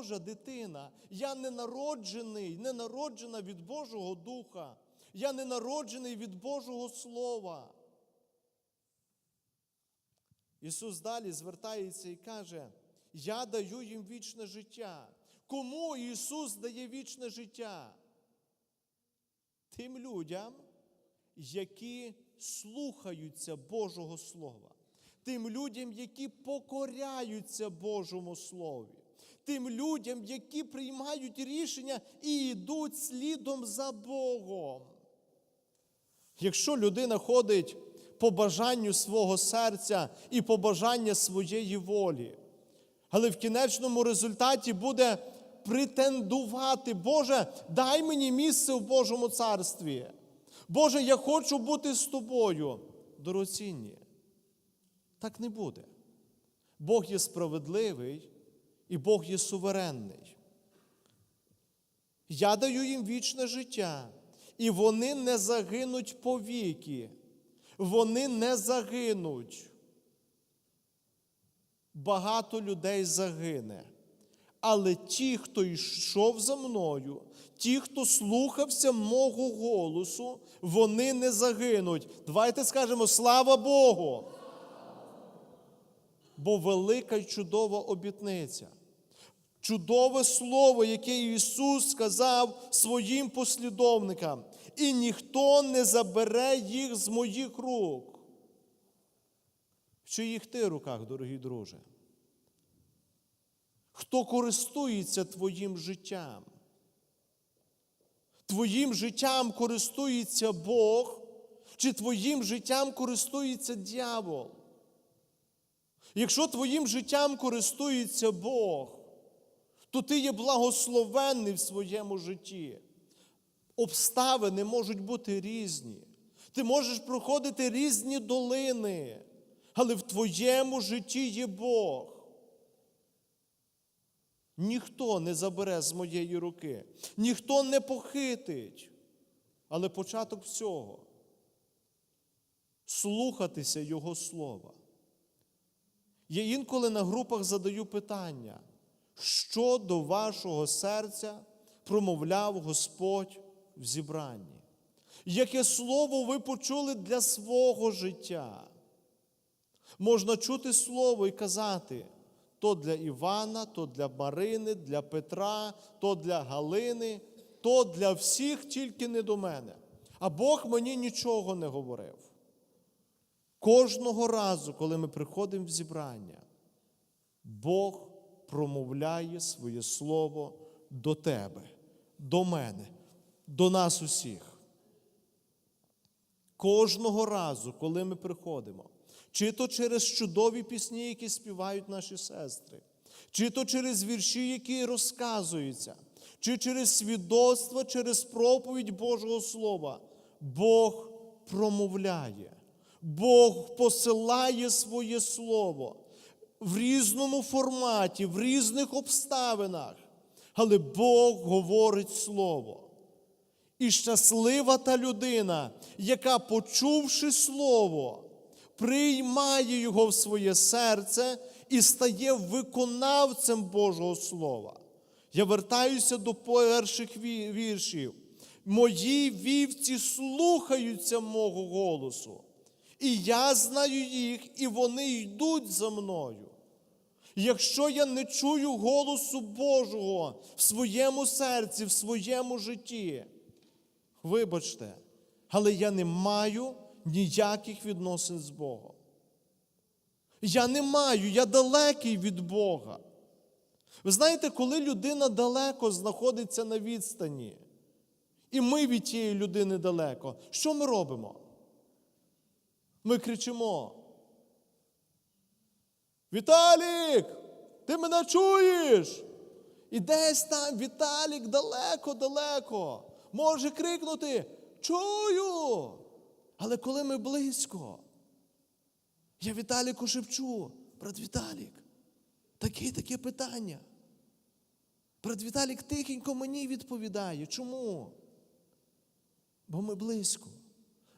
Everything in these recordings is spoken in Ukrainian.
Божа дитина. Я не народжений, не народжена від Божого Духа. Я не народжений від Божого Слова. Ісус далі звертається і каже: Я даю їм вічне життя. Кому Ісус дає вічне життя? Тим людям, які слухаються Божого Слова, тим людям, які покоряються Божому Слові, тим людям, які приймають рішення і йдуть слідом за Богом. Якщо людина ходить по бажанню свого серця і по бажанню своєї волі, але в кінечному результаті буде претендувати, Боже, дай мені місце в Божому царстві. Боже, я хочу бути з тобою. Дорогоцінні. Так не буде. Бог є справедливий і Бог є суверенний. Я даю їм вічне життя, і вони не загинуть повіки. Вони не загинуть. Багато людей загине. Але ті, хто йшов за мною, ті, хто слухався мого голосу, вони не загинуть. Давайте скажемо слава Богу. Бо велика й чудова обітниця. Чудове слово, яке Ісус сказав своїм послідовникам, і ніхто не забере їх з моїх рук. В чиїх ти руках, дорогі друже? Хто користується твоїм життям? Твоїм життям користується Бог, чи твоїм життям користується дьявол? Якщо твоїм життям користується Бог, то ти є благословенний в своєму житті. Обставини можуть бути різні. Ти можеш проходити різні долини, але в твоєму житті є Бог. Ніхто не забере з моєї руки, ніхто не похитить. Але початок всього слухатися Його слова. Я інколи на групах задаю питання, що до вашого серця промовляв Господь в зібранні? Яке слово ви почули для свого життя? Можна чути слово і казати, то для Івана, то для Марини, для Петра, то для Галини, то для всіх, тільки не до мене. А Бог мені нічого не говорив. Кожного разу, коли ми приходимо в зібрання, Бог промовляє своє слово до тебе, до мене, до нас усіх. Кожного разу, коли ми приходимо, чи то через чудові пісні, які співають наші сестри, чи то через вірші, які розказуються, чи через свідоцтво, через проповідь Божого Слова, Бог промовляє, Бог посилає своє Слово в різному форматі, в різних обставинах, але Бог говорить Слово. І щаслива та людина, яка, почувши Слово, приймає його в своє серце і стає виконавцем Божого Слова. Я вертаюся до перших віршів. Мої вівці слухаються мого голосу, і я знаю їх, і вони йдуть за мною. Якщо я не чую голосу Божого в своєму серці, в своєму житті, вибачте, але я не маю ніяких відносин з Богом. Я не маю, я далекий від Бога. Ви знаєте, коли людина далеко знаходиться на відстані, і ми від тієї людини далеко, що ми робимо? Ми кричимо. Віталік, ти мене чуєш? І десь там Віталік далеко-далеко може крикнути Чую. Але коли ми близько, я Віталіку шепчу, брат Віталік, таке таке питання. Брат Віталік тихенько мені відповідає. Чому? Бо ми близько.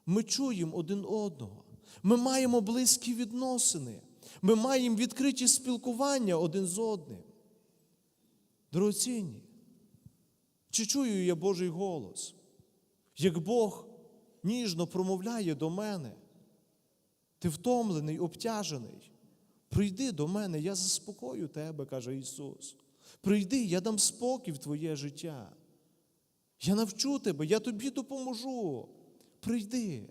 Ми чуємо один одного. Ми маємо близькі відносини. Ми маємо відкриті спілкування один з одним. Дорогоцінні, чи чую я Божий голос? Як Бог ніжно промовляє до мене, ти втомлений, обтяжений. Прийди до мене, я заспокою тебе, каже Ісус. Прийди, я дам спокій в твоє життя. Я навчу тебе, я тобі допоможу. Прийди.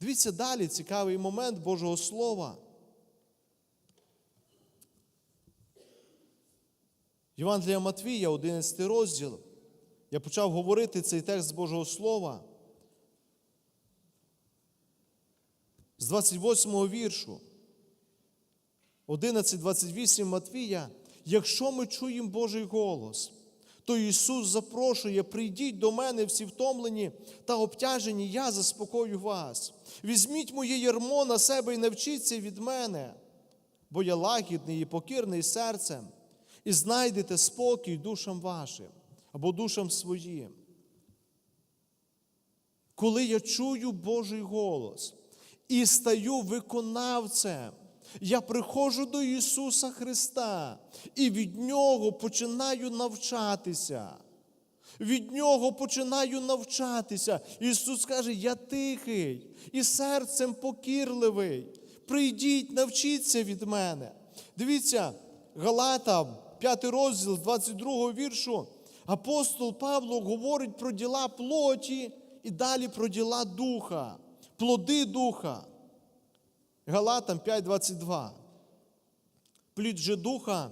Дивіться далі цікавий момент Божого Слова. Євангелія Матвія, 11 розділ. Я почав говорити цей текст Божого Слова. З 28 віршу. 11.28 Матвія. Якщо ми чуємо Божий голос, то Ісус запрошує, прийдіть до мене всі втомлені та обтяжені, я заспокою вас. Візьміть моє ярмо на себе і навчіться від мене, бо я лагідний і покірний серцем, і знайдете спокій душам вашим або душам своїм. Коли я чую Божий голос і стаю виконавцем, я приходжу до Ісуса Христа і від Нього починаю навчатися. Від Нього починаю навчатися. Ісус каже, я тихий і серцем покірливий. Прийдіть, навчіться від мене. Дивіться, Галата, 5 розділ, 22 віршу. Апостол Павло говорить про діла плоті і далі про діла духа, плоди духа. Галатам 5:22. Плід же духа,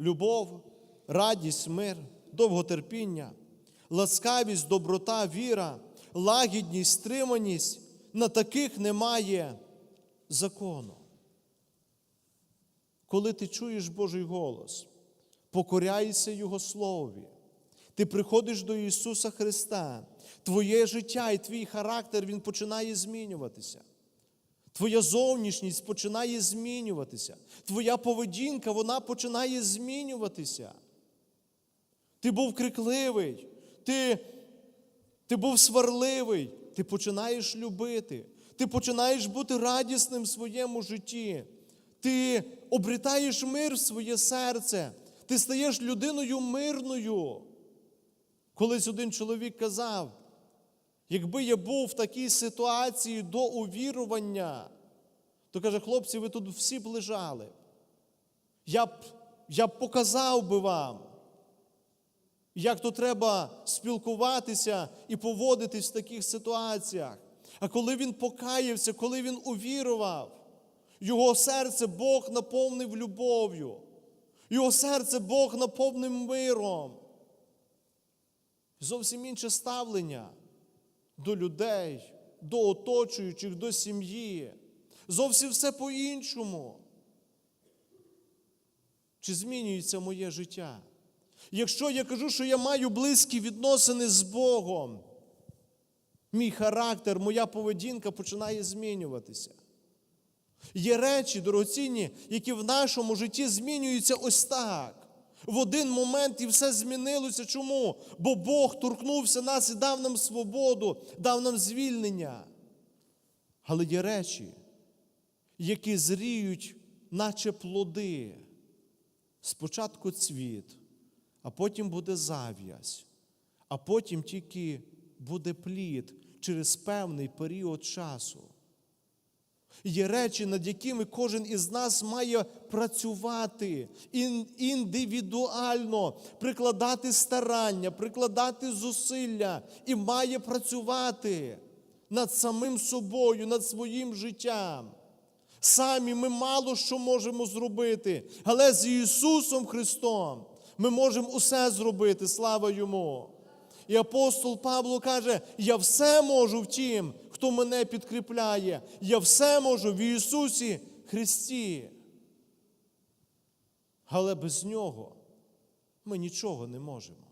любов, радість, мир, довготерпіння, ласкавість, доброта, віра, лагідність, стриманість. На таких немає закону. Коли ти чуєш Божий голос, покоряйся Його Слові. Ти приходиш до Ісуса Христа, твоє життя і твій характер Він починає змінюватися. Твоя зовнішність починає змінюватися. Твоя поведінка вона починає змінюватися. Ти був крикливий, ти, ти був сварливий, ти починаєш любити, ти починаєш бути радісним в своєму житті. Ти обрітаєш мир в своє серце, ти стаєш людиною мирною. Колись один чоловік казав, якби я був в такій ситуації до увірування, то каже, хлопці, ви тут всі б лежали. Я б, я б показав би вам, як то треба спілкуватися і поводитись в таких ситуаціях. А коли він покаявся, коли він увірував, його серце Бог наповнив любов'ю, його серце Бог наповнив миром. Зовсім інше ставлення до людей, до оточуючих, до сім'ї. Зовсім все по-іншому. Чи змінюється моє життя? Якщо я кажу, що я маю близькі відносини з Богом, мій характер, моя поведінка починає змінюватися. Є речі дорогоцінні, які в нашому житті змінюються ось так. В один момент і все змінилося. Чому? Бо Бог торкнувся нас і дав нам свободу, дав нам звільнення. Але є речі, які зріють, наче плоди. Спочатку цвіт, а потім буде зав'язь, а потім тільки буде плід через певний період часу. Є речі, над якими кожен із нас має працювати індивідуально, прикладати старання, прикладати зусилля і має працювати над самим собою, над своїм життям. Самі ми мало що можемо зробити, але з Ісусом Христом ми можемо усе зробити, слава Йому. І апостол Павло каже: Я все можу в тім, хто мене підкріпляє. Я все можу в Ісусі Христі. Але без Нього ми нічого не можемо.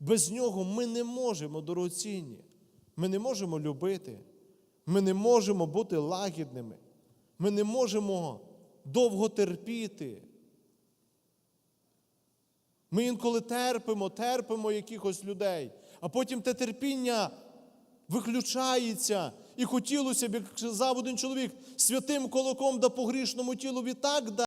Без Нього ми не можемо дорогоцінні. Ми не можемо любити, ми не можемо бути лагідними, ми не можемо довго терпіти. Ми інколи терпимо, терпимо якихось людей, а потім те терпіння виключається. І хотілося б, як сказав один чоловік, святим колоком да погрішному тілу відтак